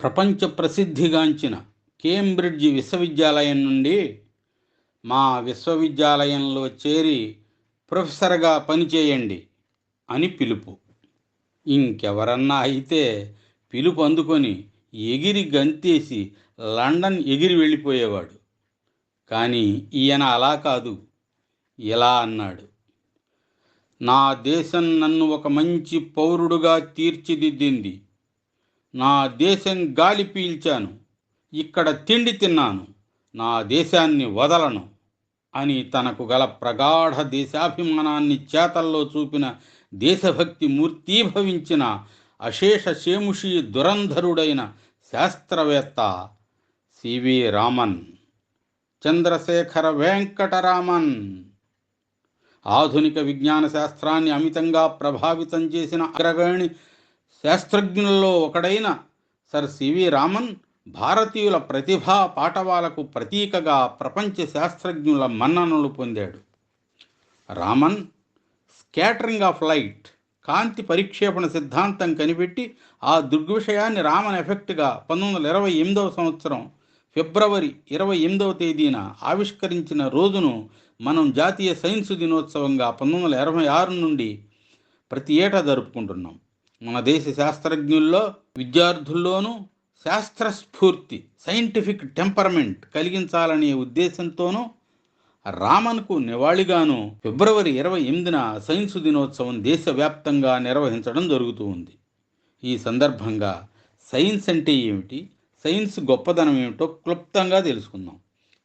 ప్రపంచ ప్రసిద్ధిగాంచిన కేంబ్రిడ్జ్ విశ్వవిద్యాలయం నుండి మా విశ్వవిద్యాలయంలో చేరి ప్రొఫెసర్గా పనిచేయండి అని పిలుపు. ఇంకెవరన్నా అయితే పిలుపు అందుకొని ఎగిరి గంతేసి లండన్ ఎగిరి వెళ్ళిపోయేవాడు. కానీ ఈయన అలా కాదు. ఇలా అన్నాడు. నా దేశం నన్ను ఒక మంచి పౌరుడుగా తీర్చిదిద్దింది. నా దేశం గాలి పీల్చాను. ఇక్కడ తిండి తిన్నాను. నా దేశాన్ని వదలను అని తనకు గల ప్రగాఢ దేశాభిమానాన్ని చేతల్లో చూపిన దేశభక్తి మూర్తీభవించిన అశేష శేముషి దురంధరుడైన శాస్త్రవేత్త సివి రామన్ చంద్రశేఖర వెంకటరామన్. ఆధునిక విజ్ఞాన శాస్త్రాన్ని అమితంగా ప్రభావితం చేసిన అగ్రగణి శాస్త్రజ్ఞులలో ఒకడైన సర్ సివి రామన్ భారతీయుల ప్రతిభా పాఠవాలకు ప్రతీకగా ప్రపంచ శాస్త్రజ్ఞుల మన్ననలు పొందాడు. రామన్ స్కాటరింగ్ ఆఫ్ లైట్ కాంతి పరిక్షేపణ సిద్ధాంతం కనిపెట్టి ఆ దృగ్విషయాన్ని రామన్ ఎఫెక్ట్గా పంతొమ్మిది వందల ఇరవై ఎనిమిదవ సంవత్సరం ఫిబ్రవరి ఇరవై ఎనిమిదవ తేదీన ఆవిష్కరించిన రోజును మనం జాతీయ సైన్స్ దినోత్సవంగా పంతొమ్మిది వందల ఇరవై ఆరు నుండి ప్రతి ఏటా జరుపుకుంటున్నాం. మన దేశ శాస్త్రజ్ఞుల్లో విద్యార్థుల్లోనూ శాస్త్ర స్ఫూర్తి సైంటిఫిక్ టెంపర్మెంట్ కలిగించాలనే ఉద్దేశంతోనూ రామన్కు నివాళిగాను ఫిబ్రవరి ఇరవై ఎనిమిదిన సైన్స్ దినోత్సవం దేశవ్యాప్తంగా నిర్వహించడం జరుగుతూ ఉంది. ఈ సందర్భంగా సైన్స్ అంటే ఏమిటి? సైన్స్ గొప్పదనం ఏమిటో క్లుప్తంగా తెలుసుకుందాం.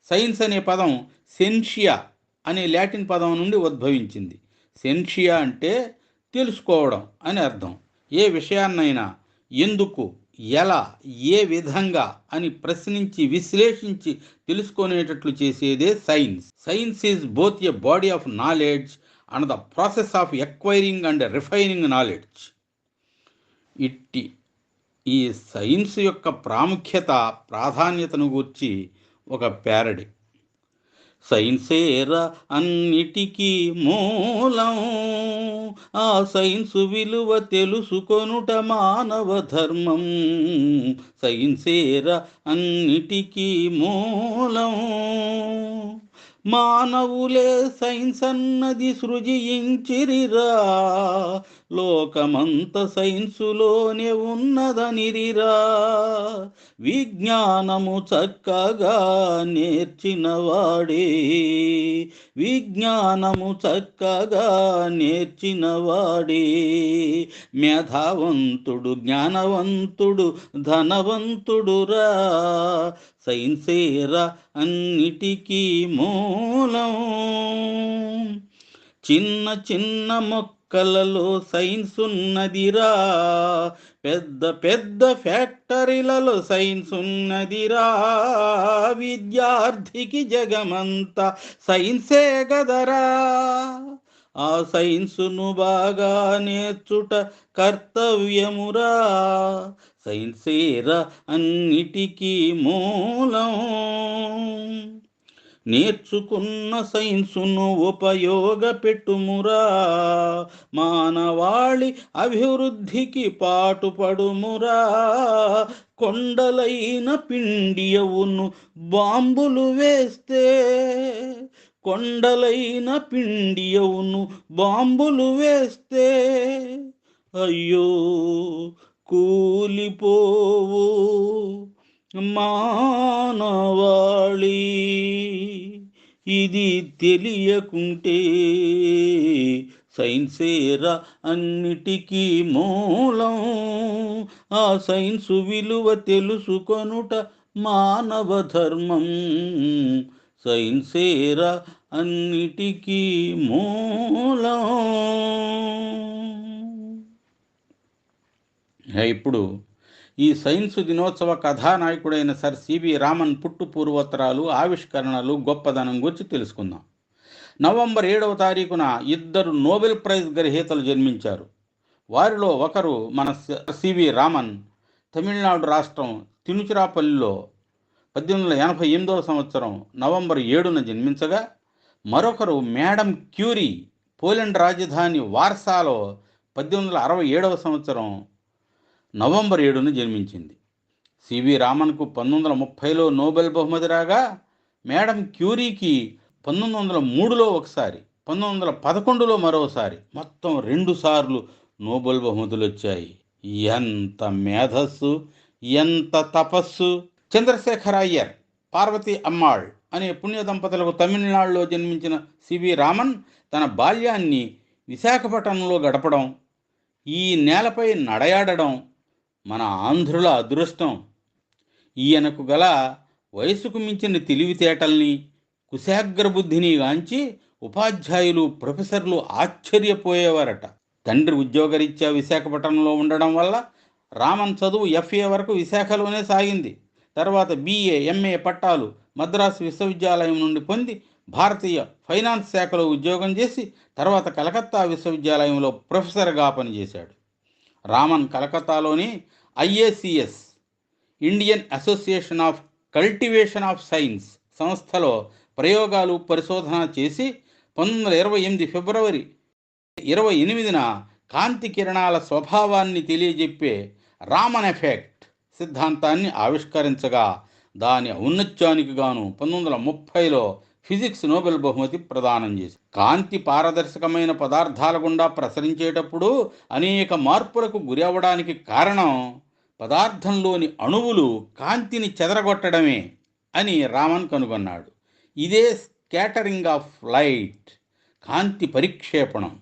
సైన్స్ అనే పదం సెన్షియా అనే లాటిన్ పదం నుండి ఉద్భవించింది. సెన్షియా అంటే తెలుసుకోవడం అని అర్థం. ఏ విషయాన్నైనా ఎందుకు ఎలా ఏ విధంగా అని ప్రశ్నించి విశ్లేషించి తెలుసుకునేటట్లు చేసేదే science. Science is both a body of knowledge and the process of acquiring and refining knowledge. ఇట్టి ఈ సైన్స్ యొక్క ప్రాముఖ్యత ప్రాధాన్యతను గూర్చి ఒక ప్యారడీ. సైన్సేరా అన్నిటికీ మూలం. ఆ సైన్సు విలువ తెలుసుకొనుట మానవ ధర్మం. సైన్సేరా అన్నిటికీ మూలం. మానవులే సైన్స్ అన్నది సృజించిరిరా. లోకమంత సైన్సులోనే ఉన్నదనిరిరా విజ్ఞానము చక్కగా నేర్చినవాడే. విజ్ఞానము చక్కగా నేర్చినవాడే. మేధావంతుడు జ్ఞానవంతుడు ధనవంతుడురా. సైన్సేరా అన్నిటికీ మూలం. చిన్న చిన్న మొక్కలలో సైన్స్ ఉన్నదిరా. పెద్ద పెద్ద ఫ్యాక్టరీలలో సైన్స్ ఉన్నదిరా. విద్యార్థికి జగమంతా సైన్సే గదరా. ఆ సైన్సును బాగా నేర్చుట కర్తవ్యమురా. సైన్సేరా అన్నిటికీ మూలం. నేర్చుకున్న సైన్సును ఉపయోగపెట్టుమురా. మానవాళి అభివృద్ధికి పాటుపడుమురా. కొండలైన పిండియవును బాంబులు వేస్తే. కొండలైన పిండియవును బాంబులు వేస్తే. అయ్యో కూలిపోవు మానవాళీ. ఇది తెలియకుంటే సైన్సేరా అన్నిటికీ మూలం. ఆ సైన్సు విలువ తెలుసుకొనుట మానవ ధర్మం. సైన్సేరా అన్నిటికీ మూలం. ఇప్పుడు ఈ సైన్స్ దినోత్సవ కథానాయకుడైన సర్ సివి రామన్ పుట్టు పూర్వోత్తరాలు ఆవిష్కరణలు గొప్పదనం గురించి తెలుసుకుందాం. నవంబర్ ఏడవ తారీఖున ఇద్దరు నోబెల్ ప్రైజ్ గ్రహీతలు జన్మించారు. వారిలో ఒకరు మన సివి రామన్ తమిళనాడు రాష్ట్రం తినుచిరాపల్లిలో పద్దెనిమిది వందల ఎనభై ఎనిమిదవ సంవత్సరం నవంబర్ ఏడున జన్మించగా మరొకరు మేడం క్యూరీ పోలెండ్ రాజధాని వార్సాలో పద్దెనిమిది వందల అరవై ఏడవ సంవత్సరం నవంబర్ ఏడున జన్మించింది. సివి రామన్కు పంతొమ్మిది వందల ముప్పైలో నోబెల్ బహుమతి రాగా మేడం క్యూరీకి పంతొమ్మిది వందల మూడులో ఒకసారి పంతొమ్మిది వందల పదకొండులో మరోసారి మొత్తం రెండు సార్లు నోబెల్ బహుమతులు వచ్చాయి ఎంత మేధస్సు ఎంత తపస్సు! చంద్రశేఖర్ అయ్యర్ పార్వతి అమ్మాళ్ అనే పుణ్య దంపతులకు తమిళనాడులో జన్మించిన సివి రామన్ తన బాల్యాన్ని విశాఖపట్నంలో గడపడం ఈ నేలపై నడయాడడం మన ఆంధ్రుల అదృష్టం. ఈయనకు గల వయసుకు మించిన తెలివితేటల్ని కుశాగ్ర బుద్ధిని గాంచి ఉపాధ్యాయులు ప్రొఫెసర్లు ఆశ్చర్యపోయేవారట. తండ్రి ఉద్యోగరీత్యా విశాఖపట్నంలో ఉండడం వల్ల రామన్ చదువు ఎఫ్ఏ వరకు విశాఖలోనే సాగింది. తర్వాత బీఏ ఎంఏ పట్టాలు మద్రాసు విశ్వవిద్యాలయం నుండి పొంది భారతీయ ఫైనాన్స్ శాఖలో ఉద్యోగం చేసి తర్వాత కలకత్తా విశ్వవిద్యాలయంలో ప్రొఫెసర్గా పనిచేశాడు. Raman కలకత్తాలోని IACS Indian association of cultivation of science సంస్థలో ప్రయోగాలు పరిశోధన చేసి పంతొమ్మిది వందల ఇరవై ఎనిమిది ఫిబ్రవరి ఇరవై ఎనిమిదిన కాంతి కిరణాల స్వభావాన్ని తెలియజెప్పే రామన్ ఎఫెక్ట్ సిద్ధాంతాన్ని ఆవిష్కరించగా దాని ఔన్నత్యానికి గాను పంతొమ్మిది వందల ముప్పైలో ఫిజిక్స్ నోబెల్ బహుమతి ప్రదానం చేసి కాంతి పారదర్శకమైన పదార్థాల గుండా ప్రసరించేటప్పుడు అనేక మార్పులకు గురి అవ్వడానికి కారణం పదార్థంలోని అణువులు కాంతిని చెదరగొట్టడమే అని రామన్ కనుగొన్నాడు. ఇదే స్కాటరింగ్ ఆఫ్ లైట్ కాంతి పరిక్షేపణం.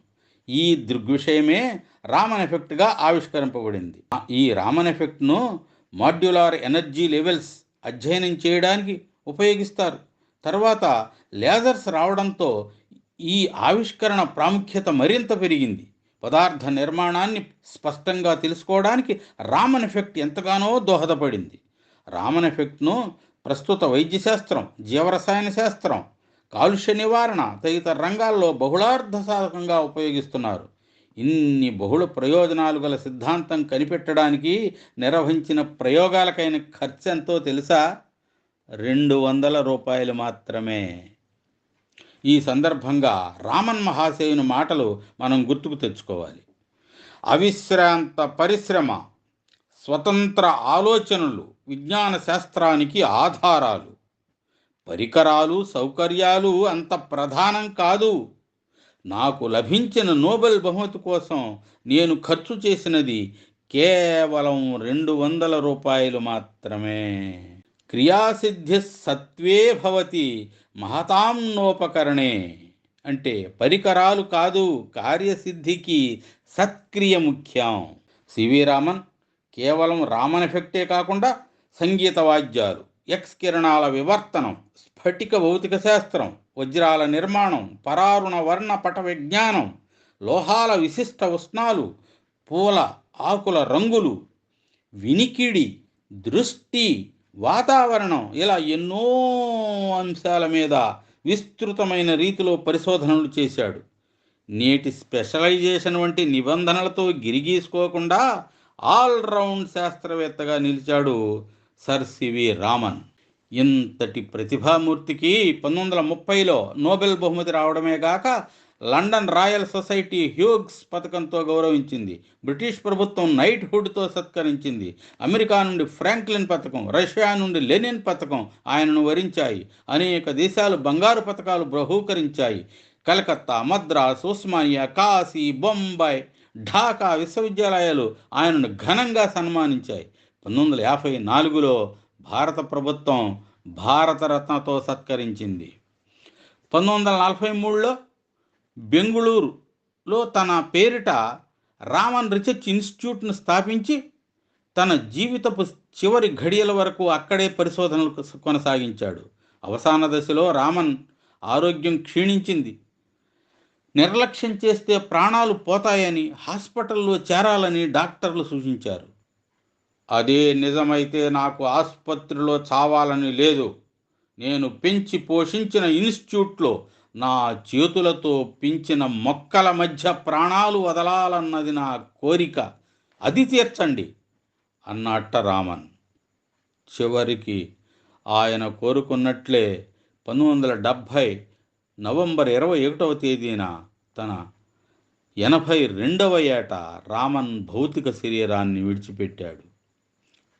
ఈ దృగ్విషయమే రామన్ ఎఫెక్ట్గా ఆవిష్కరింపబడింది. ఈ రామన్ ఎఫెక్ట్ను మాడ్యులార్ ఎనర్జీ లెవెల్స్ అధ్యయనం చేయడానికి ఉపయోగిస్తారు. తర్వాత లేజర్స్ రావడంతో ఈ ఆవిష్కరణ ప్రాముఖ్యత మరింత పెరిగింది. పదార్థ నిర్మాణాన్ని స్పష్టంగా తెలుసుకోవడానికి రామన్ ఎఫెక్ట్ ఎంతగానో దోహదపడింది. రామన్ ఎఫెక్ట్ను ప్రస్తుత వైద్యశాస్త్రం జీవరసాయన శాస్త్రం కాలుష్య నివారణ తదితర రంగాల్లో బహుళార్థ సాధకంగా ఉపయోగిస్తున్నారు. ఇన్ని బహుళ ప్రయోజనాలు గల సిద్ధాంతం కనిపెట్టడానికి నిర్వహించిన ప్రయోగాలకైన ఖర్చు ఎంతో తెలుసా? రెండు వందల రూపాయలు మాత్రమే. ఈ సందర్భంగా రామన్ మహాశయుని మాటలు మనం గుర్తుకు తెచ్చుకోవాలి. అవిశ్రాంత పరిశ్రమ స్వతంత్ర ఆలోచనలు విజ్ఞాన శాస్త్రానికి ఆధారాలు. పరికరాలు సౌకర్యాలు అంత ప్రధానం కాదు. నాకు లభించిన నోబెల్ బహుమతి కోసం నేను ఖర్చు చేసినది కేవలం రెండు వందల రూపాయలు మాత్రమే. క్రియాసిద్ధి సత్వే భవతి మహతాం నోపకరణే. అంటే పరికరాలు కాదు కార్యసిద్ధికి సత్క్రియ ముఖ్యం సివి రామన్ కేవలం రామన్ ఎఫెక్టే కాకుండా సంగీత వాద్యాలు ఎక్స్ కిరణాల వివర్తనం స్ఫటిక భౌతిక శాస్త్రం వజ్రాల నిర్మాణం పరారుణ వర్ణ పట విజ్ఞానం లోహాల విశిష్ట ఉష్ణాలు పూల ఆకుల రంగులు వినికిడి దృష్టి వాతావరణం ఇలా ఎన్నో అంశాల మీద విస్తృతమైన రీతిలో పరిశోధనలు చేశాడు. నేటి స్పెషలైజేషన్ వంటి నిబంధనలతో గిరిగీసుకోకుండా ఆల్రౌండ్ శాస్త్రవేత్తగా నిలిచాడు సర్ సివి రామన్. ఇంతటి ప్రతిభామూర్తికి పంతొమ్మిది వందల ముప్పైలో నోబెల్ బహుమతి రావడమే గాక లండన్ రాయల్ సొసైటీ హ్యూగ్స్ పథకంతో గౌరవించింది. బ్రిటిష్ ప్రభుత్వం నైట్ హుడ్తో సత్కరించింది. అమెరికా నుండి ఫ్రాంక్లిన్ పథకం రష్యా నుండి లెనిన్ పథకం ఆయనను వరించాయి. అనేక దేశాలు బంగారు పథకాలు బహూకరించాయి. కలకత్తా మద్రాస్ ఉస్మానియా కాశీ బొంబాయి ఢాకా విశ్వవిద్యాలయాలు ఆయనను ఘనంగా సన్మానించాయి. పంతొమ్మిది వందల యాభై నాలుగులో భారత ప్రభుత్వం భారతరత్నతో సత్కరించింది. పంతొమ్మిది వందల నలభై మూడులో బెంగుళూరులో తన పేరిట రామన్ రీసెర్చ్ ఇన్స్టిట్యూట్ను స్థాపించి తన జీవితపు చివరి ఘడియల వరకు అక్కడే పరిశోధనలు కొనసాగించాడు. అవసాన దశలో రామన్ ఆరోగ్యం క్షీణించింది. నిర్లక్ష్యం చేస్తే ప్రాణాలు పోతాయని హాస్పిటల్లో చేరాలని డాక్టర్లు సూచించారు. అదే నిజమైతే నాకు ఆసుపత్రిలో చావాలని లేదు. నేను పెంచి పోషించిన ఇన్స్టిట్యూట్లో నా చేతులతో పెంచిన మొక్కల మధ్య ప్రాణాలు వదలాలన్నది నా కోరిక. అది తీర్చండి అన్నట్ట రామన్. చివరికి ఆయన కోరుకున్నట్లే పంతొమ్మిది వందల డెబ్భై నవంబర్ ఇరవై ఒకటవ తేదీన తన ఎనభై రెండవ ఏట రామన్ భౌతిక శరీరాన్ని విడిచిపెట్టాడు.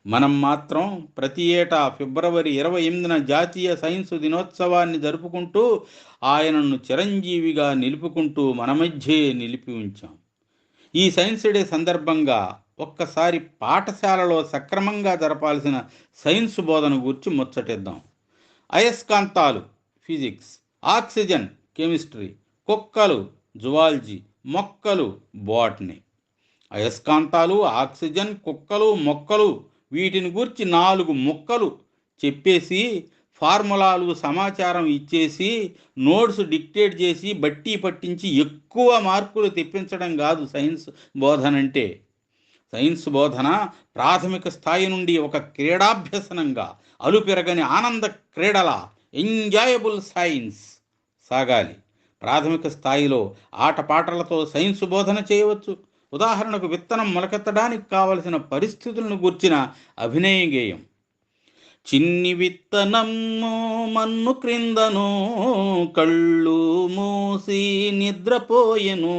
మనం మాత్రం ప్రతి ఏటా ఫిబ్రవరి ఇరవై ఎనిమిదిన జాతీయ సైన్స్ దినోత్సవాన్ని జరుపుకుంటూ ఆయనను చిరంజీవిగా నిలుపుకుంటూ మన మధ్యే నిలిపి ఉంచాం. ఈ సైన్స్ డే సందర్భంగా ఒక్కసారి పాఠశాలలో సక్రమంగా జరపాల్సిన సైన్స్ బోధన గురించి ముచ్చటిద్దాం. అయస్కాంతాలు ఫిజిక్స్ ఆక్సిజన్ కెమిస్ట్రీ కుక్కలు జువాలజీ మొక్కలు బాటనీ. అయస్కాంతాలు ఆక్సిజన్ కుక్కలు మొక్కలు వీటిని గురించి నాలుగు ముక్కలు చెప్పేసి ఫార్ములాలు సమాచారం ఇచ్చేసి నోట్స్ డిక్టేట్ చేసి బట్టి పట్టించి ఎక్కువ మార్కులు తెప్పించడం కాదు సైన్స్ బోధన అంటే సైన్స్ బోధన ప్రాథమిక స్థాయి నుండి ఒక క్రీడాభ్యసనంగా అలుపెరగని ఆనంద క్రీడల ఎంజాయబుల్ సైన్స్ సాగాలి. ప్రాథమిక స్థాయిలో ఆటపాటలతో సైన్స్ బోధన చేయవచ్చు. ఉదాహరణకు విత్తనం మొలకెత్తడానికి కావలసిన పరిస్థితులను గుర్చిన అభినయ గేయం. చిన్ని విత్తనమ్మో మన్ను క్రిందను కళ్ళు మూసి నిద్రపోయెను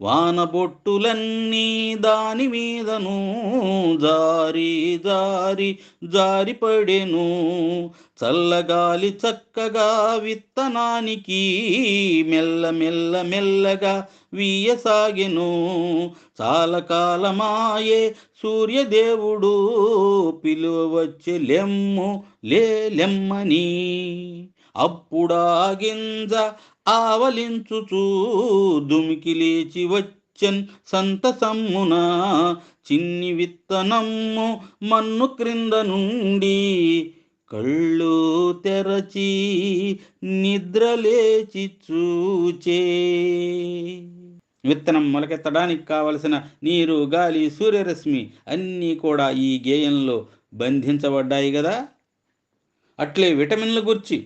వానబొట్టులన్నీ దాని మీదను జారి జారి జారిపడెను చల్లగాలి చక్కగా విత్తనానికి మెల్ల మెల్ల మెల్లగా వీయసాగెను. చాలకాలమాయే సూర్యదేవుడు పిలువచ్చి లెమ్ము లే లెమ్మని అప్పుడా గింజ ఆవలించుచూ దుమికి లేచి వచ్చెన్ సంతసమ్మున. చిన్ని విత్తనమ్ము మన్ను క్రింద నుండి. కళ్ళు తెరచి నిద్రలేచి చూచే విత్తనం మొలకెత్తడానికి కావలసిన నీరు గాలి సూర్యరశ్మి అన్నీ కూడా ఈ గేయంలో బంధించబడ్డాయి కదా అట్లే విటమిన్ల గురించి.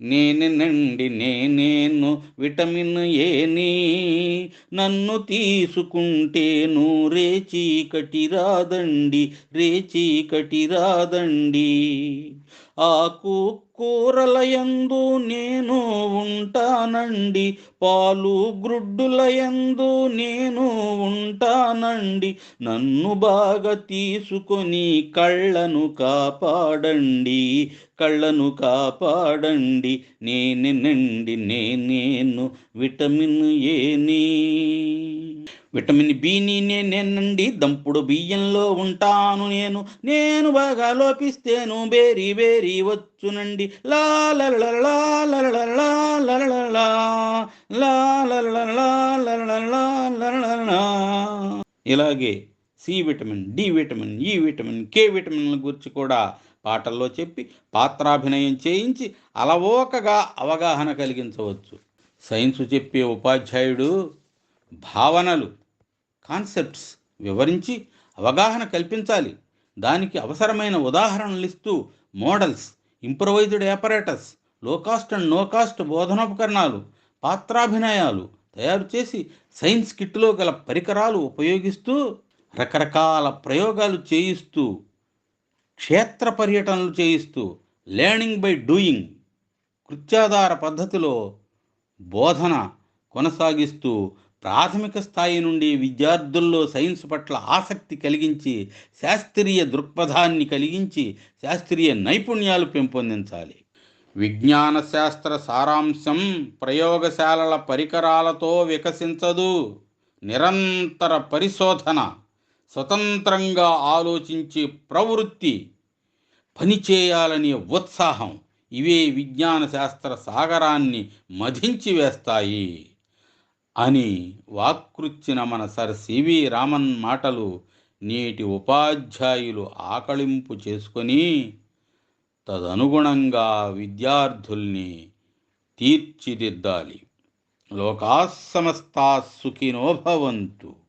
నేనండి నేనేను విటమిన్ ఏని నన్ను తీసుకుంటేను రేచీకటి రాదండి రే చీకటి రాదండి. ఆకు కూరలయందు నేను ఉంటానండి. పాలు గ్రుడ్డులయందు నేను ఉంటానండి. నన్ను బాగా తీసుకొని కళ్ళను కాపాడండి. కళ్ళను కాపాడండి. నేనేనండి నేనేను విటమిన్ ఏని. విటమిన్ బిని నేనండి దంపుడు బియ్యంలో ఉంటాను నేను నేను బాగా లోపిస్తేను బేరీ బేరీ వచ్చునండి లా ఇలాగే C vitamin D vitamin E vitamin K విటమిన్ల గురించి కూడా పాటల్లో చెప్పి పాత్రాభినయం చేయించి అలవోకగా అవగాహన కలిగించవచ్చు సైన్సు చెప్పే ఉపాధ్యాయుడు భావనలు కాన్సెప్ట్స్ వివరించి అవగాహన కల్పించాలి. దానికి అవసరమైన ఉదాహరణలు ఇస్తూ మోడల్స్ ఇంప్రొవైజ్డ్ ఆపరేటర్స్లో కాస్ట్ అండ్ నో కాస్ట్ బోధనోపకరణాలు పాత్రాభినయాలు తయారు చేసి సైన్స్ కిట్లో గల పరికరాలు ఉపయోగిస్తూ రకరకాల ప్రయోగాలు చేయిస్తూ క్షేత్ర పర్యటనలు చేయిస్తూ లెర్నింగ్ బై డూయింగ్ కృత్యాధార పద్ధతిలో బోధన కొనసాగిస్తూ ప్రాథమిక స్థాయి నుండి విద్యార్థుల్లో సైన్స్ పట్ల ఆసక్తి కలిగించి శాస్త్రీయ దృక్పథాన్ని కలిగించి శాస్త్రీయ నైపుణ్యాలు పెంపొందించాలి. విజ్ఞాన శాస్త్ర సారాంశం ప్రయోగశాలల పరికరాలతో వికసించదు. నిరంతర పరిశోధన స్వతంత్రంగా ఆలోచించే ప్రవృత్తి పనిచేయాలనే ఉత్సాహం ఇవే విజ్ఞాన శాస్త్ర సాగరాన్ని మధించి వేస్తాయి. అని వాక్కృచ్చిన మన సర్ సివి రామన్ మాటలు నేటి ఉపాధ్యాయులు ఆకళింపు చేసుకొని తదనుగుణంగా విద్యార్థుల్ని తీర్చిదిద్దాలి. లోకా సమస్తా సుఖినో భవంతు.